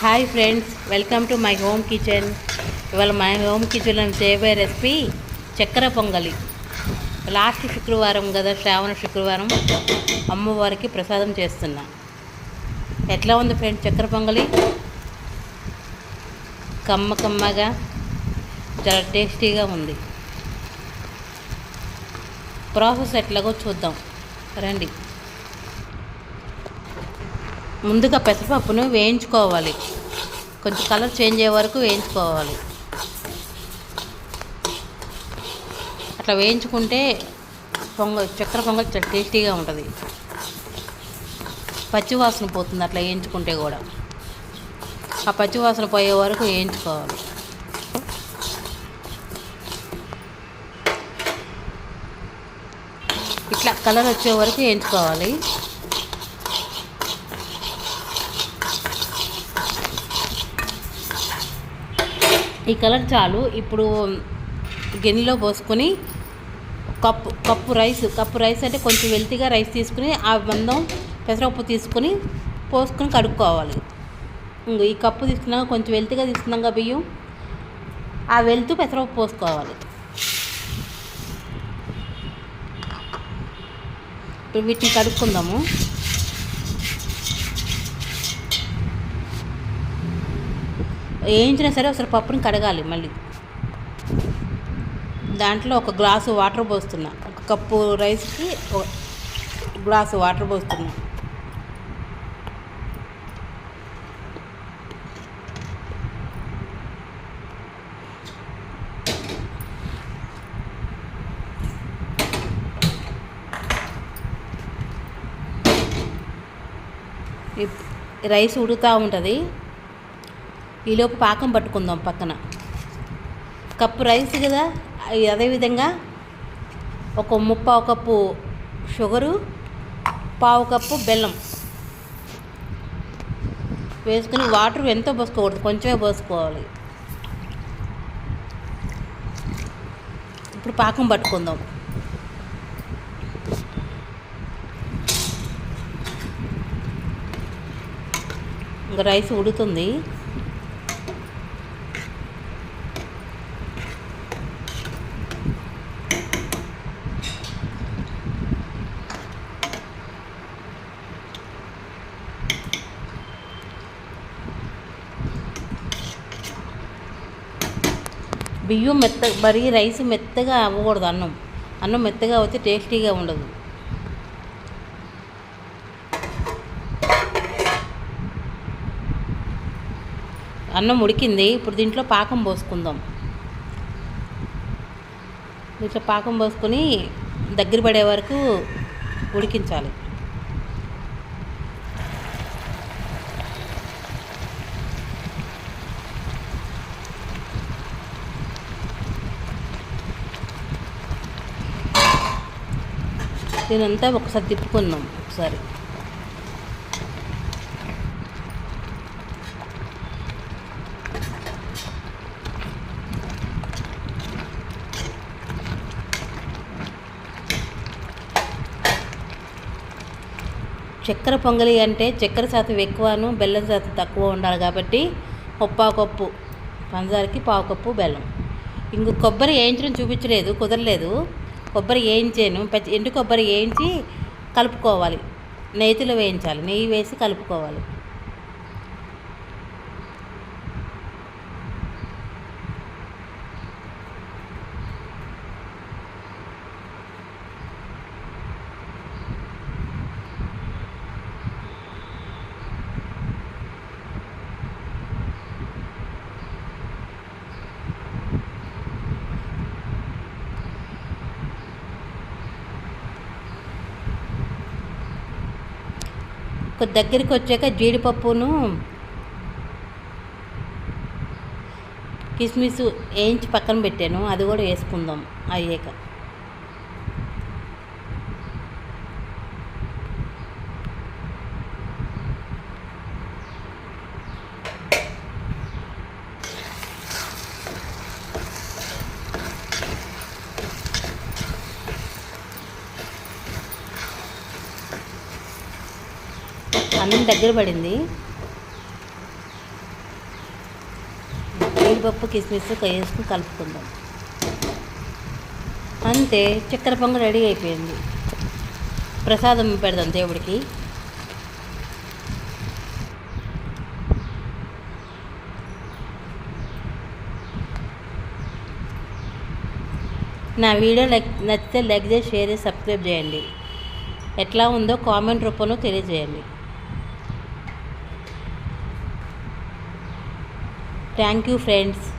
Hi friends welcome to my home kitchen. ఇవాళ my home కిచెన్లో చేయబోయే రెసిపీ చక్కెర పొంగలి. లాస్ట్ శుక్రవారం కదా శ్రావణ శుక్రవారం అమ్మవారికి ప్రసాదం చేస్తున్నా. ఎట్లా ఉంది ఫ్రెండ్స్ చక్కెర పొంగలి? కమ్మ కమ్మగా చాలా టేస్టీగా ఉంది. ప్రాసెస్ ఎట్లాగో చూద్దాం. రండి. ముందుగా పెసరపప్పును వేయించుకోవాలి. కొంచెం కలర్ చేంజ్ అయ్యే వరకు వేయించుకోవాలి. అట్లా వేయించుకుంటే పొంగ చక్కెర పొంగల్ చాలా టేస్టీగా ఉంటుంది. పచ్చివాసన పోతుంది అట్లా వేయించుకుంటే కూడా. ఆ పచ్చివాసన పోయే వరకు వేయించుకోవాలి. ఇట్లా కలర్ వచ్చే వరకు వేయించుకోవాలి. ఈ కలర్ చాలు. ఇప్పుడు గిన్నెలో పోసుకొని cup cup rice cup rice అంటే కొంచెం వెల్తిగా రైస్ తీసుకుని ఆ మందం పెసరపప్పు తీసుకుని పోసుకొని కడుక్కోవాలి. ఈ కప్పు తీసుకున్నాక కొంచెం వెల్తిగా తీసుకున్నాక బియ్యం. ఆ వెళ్తూ పెసరపప్పు పోసుకోవాలి. ఇప్పుడు వీటిని కడుక్కుందాము. వేయించినా సరే ఒకసారి పప్పుని కడగాలి మళ్ళీ. దాంట్లో ఒక గ్లాసు వాటర్ పోస్తున్నా. ఒక కప్పు రైస్కి ఒక గ్లాసు వాటర్ పోస్తున్నా. ఇప్- రైస్ ఉడుకుతూ ఉంటుంది. ఈలోపు పాకం పట్టుకుందాం పక్కన. కప్పు రైస్ కదా అదేవిధంగా ఒక ముప్పావు కప్పు షుగరు పావు కప్పు బెల్లం వేసుకుని వాటర్ ఎంతో పోసుకోకూడదు కొంచెమే పోసుకోవాలి. ఇప్పుడు పాకం పట్టుకుందాం. ఇంకా రైస్ ఉడుతుంది. బియ్యం మెత్త మరి రైస్ మెత్తగా అవ్వకూడదు అన్నం. అన్నం మెత్తగా వచ్చి టేస్టీగా ఉండదు. అన్నం ఉడికింది ఇప్పుడు దీంట్లో పాకం పోసుకుందాం. దీంట్లో పాకం పోసుకొని దగ్గర పడే వరకు ఉడికించాలి. దీనంతా ఒకసారి తిప్పుకుందాం ఒకసారి. చక్కెర పొంగలి అంటే చక్కెర శాతం ఎక్కువను బెల్లం శాతం తక్కువ ఉండాలి కాబట్టి ముప్పావు కప్పు పంచదారకి పావు కప్పు బెల్లం. ఇంక కొబ్బరి వేయించడం చూపించలేదు కుదరలేదు. కొబ్బరి వేయించాను ఎండు కొబ్బరి వేయించి కలుపుకోవాలి. నెయ్యిలో వేయించాలి. నెయ్యి వేసి కలుపుకోవాలి. కొద్ది దగ్గరికి వచ్చాక జీడిపప్పును కిస్మిస్ వేయించి పక్కన పెట్టాను. అది కూడా వేసుకుందాం. అయ్యాక. అన్నం దగ్గర పడింది. జీడిపప్పు కిస్మిస్ వేసుకుని కలుపుకుందాం. అంతే చక్కెర పొంగ రెడీ అయిపోయింది. ప్రసాదం పెడదాం దేవుడికి. నా వీడియో లైక్ నచ్చితే లైక్ చేసి షేర్ చేసి సబ్స్క్రైబ్ చేయండి. ఎట్లా ఉందో కామెంట్ రూపంలో తెలియజేయండి. Thank you friends.